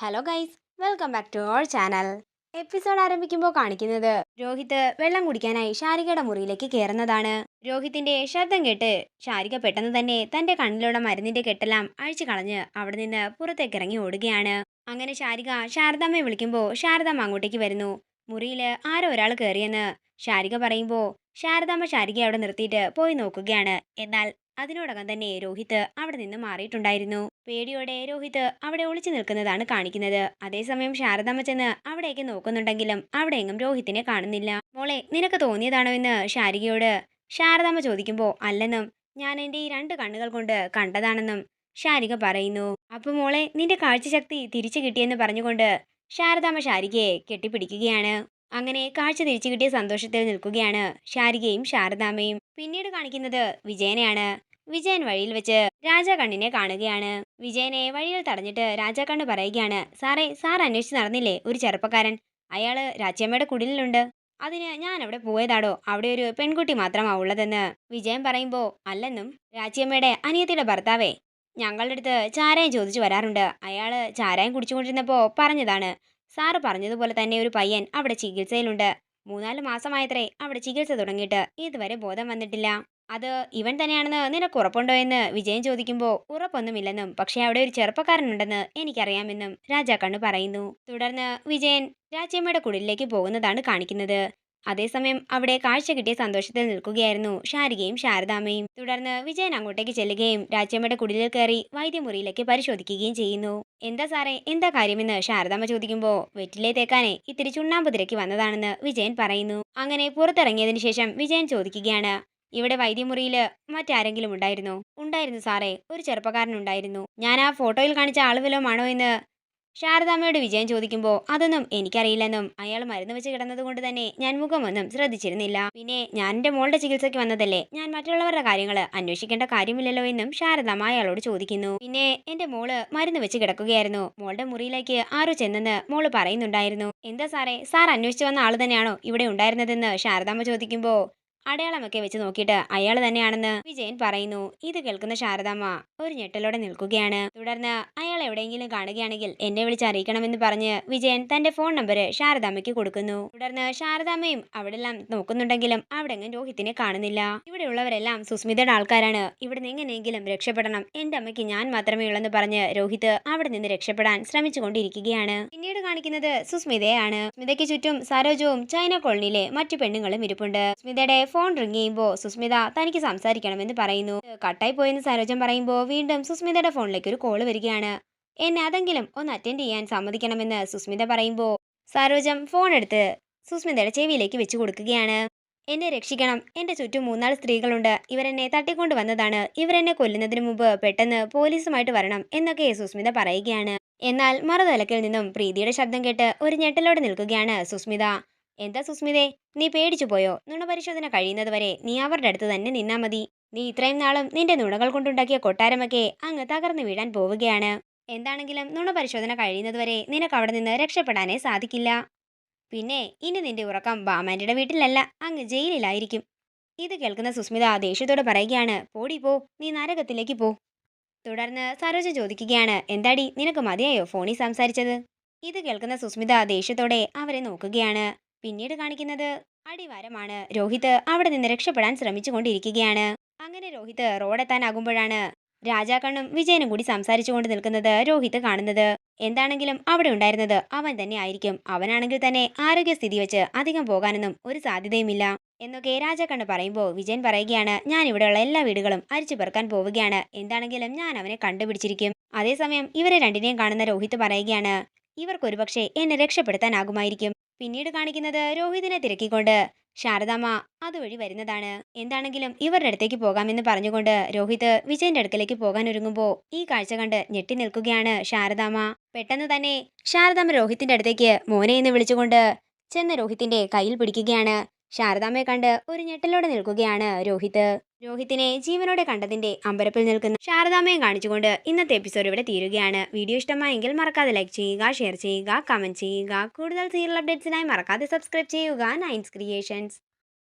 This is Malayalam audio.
Hello guys welcome back to our channel episode ആരംഭിക്കുമ്പോൾ കാണിക്കുന്നത് രോഹിത് വെള്ളം കുടിക്കാനായി ഷാരികയുടെ മുറിയിലേക്ക് കയറുന്നതാണ് രോഹിത്തിന്റെ ശബ്ദം കേട്ട് ഷാരിക പെട്ടെന്ന് തന്നെ തന്റെ കണ്ണിലുള്ള മരുന്നിന്റെ കെട്ടെല്ലാം അഴിച്ചു കളഞ്ഞ് അവിടെ നിന്ന് പുറത്തേക്ക് ഇറങ്ങി ഓടുകയാണ്. അങ്ങനെ ഷാരിക ശാരദാമ്മയെ വിളിക്കുമ്പോൾ ശാരദാമ്മ അങ്ങോട്ടേക്ക് വരുന്നു. മുറിയിൽ ആരോ ഒരാൾ കയറിയെന്ന് ഷാരിക പറയുമ്പോൾ ശാരദാമ്മ ശാരികയെ അവിടെ നിർത്തിയിട്ട് പോയി നോക്കുകയാണ്. എന്നാൽ അതിനോടകം തന്നെ രോഹിത് അവിടെ നിന്ന് മാറിയിട്ടുണ്ടായിരുന്നു. പേടിയോടെ രോഹിത് അവിടെ ഒളിച്ചു നിൽക്കുന്നതാണ് കാണിക്കുന്നത്. അതേസമയം ശാരദാമ്മ ചെന്ന് അവിടേക്ക് നോക്കുന്നുണ്ടെങ്കിലും അവിടെയെങ്ങും രോഹിത്തിനെ കാണുന്നില്ല. മോളെ നിനക്ക് തോന്നിയതാണോ എന്ന് ശാരികയോട് ശാരദാമ്മ ചോദിക്കുമ്പോൾ അല്ലെന്നും ഞാൻ എന്റെ ഈ രണ്ട് കണ്ണുകൾ കൊണ്ട് കണ്ടതാണെന്നും ശാരിക പറയുന്നു. അപ്പോൾ മോളെ നിന്റെ കാഴ്ചശക്തി തിരിച്ചു കിട്ടിയെന്ന് പറഞ്ഞുകൊണ്ട് ശാരദാമ്മ ശാരികയെ കെട്ടിപ്പിടിക്കുകയാണ്. അങ്ങനെ കാഴ്ച തിരിച്ചു കിട്ടിയ സന്തോഷത്തിൽ നിൽക്കുകയാണ് ശാരികയും ശാരദാമ്മയും. പിന്നീട് കാണിക്കുന്നത് വിജയനെയാണ്. വിജയൻ വഴിയിൽ വെച്ച് രാജാകണ്ണിനെ കാണുകയാണ്. വിജയനെ വഴിയിൽ തടഞ്ഞിട്ട് രാജാകണ്ണ് പറയുകയാണ് സാറേ സാർ അന്വേഷിച്ച് നടന്നില്ലേ? ഒരു ചെറുപ്പക്കാരൻ. അയാൾ രാജ്യമ്മയുടെ കുടിലുണ്ട് അതിന് ഞാൻ അവിടെ പോയതാടോ? അവിടെ ഒരു പെൺകുട്ടി മാത്രമാ ഉള്ളതെന്ന് വിജയൻ പറയുമ്പോൾ അല്ലെന്നും രാജ്യമ്മയുടെ അനിയത്തിയുടെ ഭർത്താവേ. ഞങ്ങളുടെ അടുത്ത് ചാരായം ചോദിച്ചു വരാറുണ്ട്. അയാൾ ചാരായം കുടിച്ചുകൊണ്ടിരുന്നപ്പോൾ പറഞ്ഞതാണ് സാറ് പറഞ്ഞതുപോലെ തന്നെ ഒരു പയ്യൻ അവിടെ ചികിത്സയിലുണ്ട്. മൂന്നാൽ മാസമായത്രേ അവിടെ ചികിത്സ തുടങ്ങിയിട്ട് ഇതുവരെ ബോധം വന്നിട്ടില്ല. അത് ഇവൻ തന്നെയാണെന്ന് നിനക്ക് ഉറപ്പുണ്ടോ എന്ന് വിജയൻ ചോദിക്കുമ്പോൾ ഉറപ്പൊന്നുമില്ലെന്നും പക്ഷേ അവിടെ ഒരു ചെറുപ്പക്കാരനുണ്ടെന്ന് എനിക്കറിയാമെന്നും രാജാക്കണ്ണു പറയുന്നു. തുടർന്ന് വിജയൻ രാജ്യമ്മയുടെ കുടിലേക്ക് പോകുന്നതാണ് കാണിക്കുന്നത്. അതേസമയം അവിടെ കാഴ്ച കിട്ടിയ സന്തോഷത്തിൽ നിൽക്കുകയായിരുന്നു ശാരികയും ശാരദാമയും തുടർന്ന് വിജയൻ അങ്ങോട്ടേക്ക് ചെല്ലുകയും രാജ്യമ്മയുടെ കുടിലിൽ കയറി വൈദ്യമുറിയിലേക്ക് പരിശോധിക്കുകയും ചെയ്യുന്നു. എന്താ സാറേ എന്താ കാര്യമെന്ന്? ശാരദാമ്മ ചോദിക്കുമ്പോൾ വെറ്റിലെ തേക്കാനെ ഇത്തിരി ചുണ്ണാമ്പ് തിരക്കി വന്നതാണെന്ന് വിജയൻ പറയുന്നു. അങ്ങനെ പുറത്തിറങ്ങിയതിനു ശേഷം വിജയൻ ചോദിക്കുകയാണ് ഇവിടെ വൈദ്യമുറിയിൽ മറ്റാരെങ്കിലും ഉണ്ടായിരുന്നോ? ഉണ്ടായിരുന്നു സാറേ. ഒരു ചെറുപ്പക്കാരൻ ഉണ്ടായിരുന്നു. ഞാൻ ആ ഫോട്ടോയിൽ കാണിച്ച ആൾ വല്ലതുമാണോ എന്ന് ശാരദാമ്മയോട് വിജയം ചോദിക്കുമ്പോൾ അതൊന്നും എനിക്കറിയില്ലെന്നും അയാൾ മരുന്ന് വെച്ച് കിടന്നത് കൊണ്ട് തന്നെ ഞാൻ മുഖമൊന്നും ശ്രദ്ധിച്ചിരുന്നില്ല. പിന്നെ ഞാൻ എന്റെ മോളുടെ ചികിത്സയ്ക്ക് വന്നതല്ലേ? ഞാൻ മറ്റുള്ളവരുടെ കാര്യങ്ങൾ അന്വേഷിക്കേണ്ട കാര്യമില്ലല്ലോ എന്നും ശാരദാമ്മ അയാളോട് ചോദിക്കുന്നു. പിന്നെ എന്റെ മോൾ മരുന്ന് വെച്ച് കിടക്കുകയായിരുന്നു. മോളുടെ മുറിയിലേക്ക് ആരോ ചെന്നെന്ന് മോൾ പറയുന്നുണ്ടായിരുന്നു. എന്താ സാറേ? സാർ അന്വേഷിച്ചു വന്ന ആൾ തന്നെയാണോ ഇവിടെ ഉണ്ടായിരുന്നതെന്ന് ശാരദാമ്മ ചോദിക്കുമ്പോൾ അടയാളമൊക്കെ വെച്ച് നോക്കിയിട്ട് അയാൾ തന്നെയാണെന്ന് വിജയൻ പറയുന്നു. ഇത് കേൾക്കുന്ന ശാരദാമ്മ ഒരു ഞെട്ടലോടെ നിൽക്കുകയാണ്. തുടർന്ന് അയാൾ എവിടെയെങ്കിലും കാണുകയാണെങ്കിൽ എന്നെ വിളിച്ച് അറിയിക്കണമെന്ന് പറഞ്ഞ് വിജയൻ തന്റെ ഫോൺ നമ്പർ ശാരദാമ്മയ്ക്ക് കൊടുക്കുന്നു. തുടർന്ന് ശാരദാമ്മയും അവിടെല്ലാം നോക്കുന്നുണ്ടെങ്കിലും അവിടെങ്ങും രോഹിത്തിനെ കാണുന്നില്ല. ഇവിടെയുള്ളവരെല്ലാം സുസ്മിതയുടെ ആൾക്കാരാണ്. ഇവിടെ നിന്ന് എങ്ങനെയെങ്കിലും രക്ഷപ്പെടണം. എന്റെ അമ്മയ്ക്ക് ഞാൻ മാത്രമേ ഉള്ളെന്ന് പറഞ്ഞ് രോഹിത് അവിടെ നിന്ന് രക്ഷപ്പെടാൻ ശ്രമിച്ചുകൊണ്ടിരിക്കുകയാണ്. പിന്നീട് കാണിക്കുന്നത് സുസ്മിതയാണ്. സ്മിതയ്ക്ക് ചുറ്റും സരോജവും ചൈന കോളനിയിലെ മറ്റു പെണ്ണുങ്ങളും ഇരിപ്പുണ്ട്. സ്മിതയുടെ ഫോൺ റിങ് ചെയ്യുമ്പോൾ സുസ്മിത തനിക്ക് സംസാരിക്കണമെന്ന് പറയുന്നു. കട്ടായി പോയെന്ന് സരോജം പറയുമ്പോൾ വീണ്ടും സുസ്മിതയുടെ ഫോണിലേക്ക് ഒരു കോൾ വരികയാണ്. എന്നെ അതെങ്കിലും ഒന്ന് അറ്റൻഡ് ചെയ്യാൻ സമ്മതിക്കണമെന്ന് സുസ്മിത പറയുമ്പോൾ സരോജം ഫോൺ എടുത്ത് സുസ്മിതയുടെ ചെവിയിലേക്ക് വെച്ചു കൊടുക്കുകയാണ്. എന്നെ രക്ഷിക്കണം. എന്റെ ചുറ്റും മൂന്നാൽ സ്ത്രീകളുണ്ട്. ഇവരെന്നെ തട്ടിക്കൊണ്ടു വന്നതാണ്. ഇവരെന്നെ കൊല്ലുന്നതിന് മുമ്പ് പെട്ടെന്ന് പോലീസുമായിട്ട് വരണം എന്നൊക്കെ സുസ്മിത പറയുകയാണ്. എന്നാൽ മറുതലക്കിൽ നിന്നും പ്രീതിയുടെ ശബ്ദം കേട്ട് ഒരു ഞെട്ടലോടെ നിൽക്കുകയാണ് സുസ്മിത. എന്താ സുസ്മിതേ? നീ പേടിച്ചു പോയോ? നുണപരിശോധന കഴിയുന്നത് വരെ നീ അവരുടെ അടുത്ത് തന്നെ നിന്നാ മതി. നീ ഇത്രയും നാളും നിന്റെ നുണകൾ കൊണ്ടുണ്ടാക്കിയ കൊട്ടാരമൊക്കെ അങ്ങ് തകർന്നു വീഴാൻ പോവുകയാണ്. എന്താണെങ്കിലും നുണപരിശോധന കഴിയുന്നതുവരെ നിനക്ക് അവിടെ നിന്ന് രക്ഷപ്പെടാനേ സാധിക്കില്ല. പിന്നെ ഇനി നിന്റെ ഉറക്കം ബാമാന്റെ വീട്ടിലല്ല അങ്ങ് ജയിലിലായിരിക്കും. ഇത് കേൾക്കുന്ന സുസ്മിത ദേഷ്യത്തോടെ പറയുകയാണ് പോടി പോ നീ നരകത്തിലേക്ക് പോ. തുടർന്ന് സരോജ ചോദിക്കുകയാണ് എന്താടി നിനക്ക് മതിയായോ ഫോണിൽ സംസാരിച്ചത്? ഇത് കേൾക്കുന്ന സുസ്മിത ദേഷ്യത്തോടെ അവരെ നോക്കുകയാണ്. പിന്നീട് കാണിക്കുന്നത് അടിവാരമാണ്. രോഹിത് അവിടെ നിന്ന് രക്ഷപ്പെടാൻ ശ്രമിച്ചുകൊണ്ടിരിക്കുകയാണ്. അങ്ങനെ രോഹിത് റോഡെത്താനാകുമ്പോഴാണ് രാജാക്കണ്ണും വിജയനും കൂടി സംസാരിച്ചുകൊണ്ട് നിൽക്കുന്നത് രോഹിത് കാണുന്നത്. എന്താണെങ്കിലും അവിടെ ഉണ്ടായിരുന്നത് അവൻ തന്നെ ആയിരിക്കും. അവനാണെങ്കിൽ തന്നെ ആരോഗ്യസ്ഥിതി വെച്ച് അധികം പോകാനൊന്നും ഒരു സാധ്യതയുമില്ല എന്നൊക്കെ രാജാക്കണ്ണ് പറയുമ്പോൾ വിജയൻ പറയുകയാണ് ഞാൻ ഇവിടെയുള്ള എല്ലാ വീടുകളും അരിച്ചു പെറുക്കാൻ പോവുകയാണ്. എന്താണെങ്കിലും ഞാൻ അവനെ കണ്ടുപിടിച്ചിരിക്കും. അതേസമയം ഇവരെ രണ്ടിനെയും കാണുന്ന രോഹിത് പറയുകയാണ് ഇവർക്കൊരുപക്ഷെ എന്നെ രക്ഷപ്പെടുത്താനാകുമായിരിക്കും. പിന്നീട് കാണിക്കുന്നത് രോഹിതിനെ തിരക്കിക്കൊണ്ട്. ശാരദാമ്മ അതുവഴി വരുന്നതാണ്. എന്താണെങ്കിലും ഇവരുടെ അടുത്തേക്ക് പോകാമെന്ന് പറഞ്ഞുകൊണ്ട് രോഹിത് വിജയന്റെ അടുക്കലേക്ക് പോകാൻ ഒരുങ്ങുമ്പോൾ ഈ കാഴ്ച കണ്ട് ഞെട്ടി നിൽക്കുകയാണ് ശാരദാമ്മ. പെട്ടെന്ന് തന്നെ ശാരദാമ്മ രോഹിത്തിന്റെ അടുത്തേക്ക് മോനെ എന്ന് വിളിച്ചുകൊണ്ട് ചെന്ന് രോഹിത്തിന്റെ കയ്യിൽ പിടിക്കുകയാണ്. ശാരദാമ്മയെ കണ്ട് ഒരു ഞെട്ടലോടെ നിൽക്കുകയാണ് രോഹിത്. രോഹിത്തിനെ ജീവനോടെ കണ്ടതിന്റെ അമ്പരപ്പിൽ നിൽക്കുന്ന ശാരദാമ്മയെ കാണിച്ചുകൊണ്ട് ഇന്നത്തെ എപ്പിസോഡ് ഇവിടെ തീരുകയാണ്. വീഡിയോ ഇഷ്ടമായെങ്കിൽ മറക്കാതെ ലൈക്ക് ചെയ്യുക ഷെയർ ചെയ്യുക കമന്റ് ചെയ്യുക. കൂടുതൽ സീരിയൽ അപ്ഡേറ്റ്സിനായി മറക്കാതെ സബ്സ്ക്രൈബ് ചെയ്യുക. Nines creations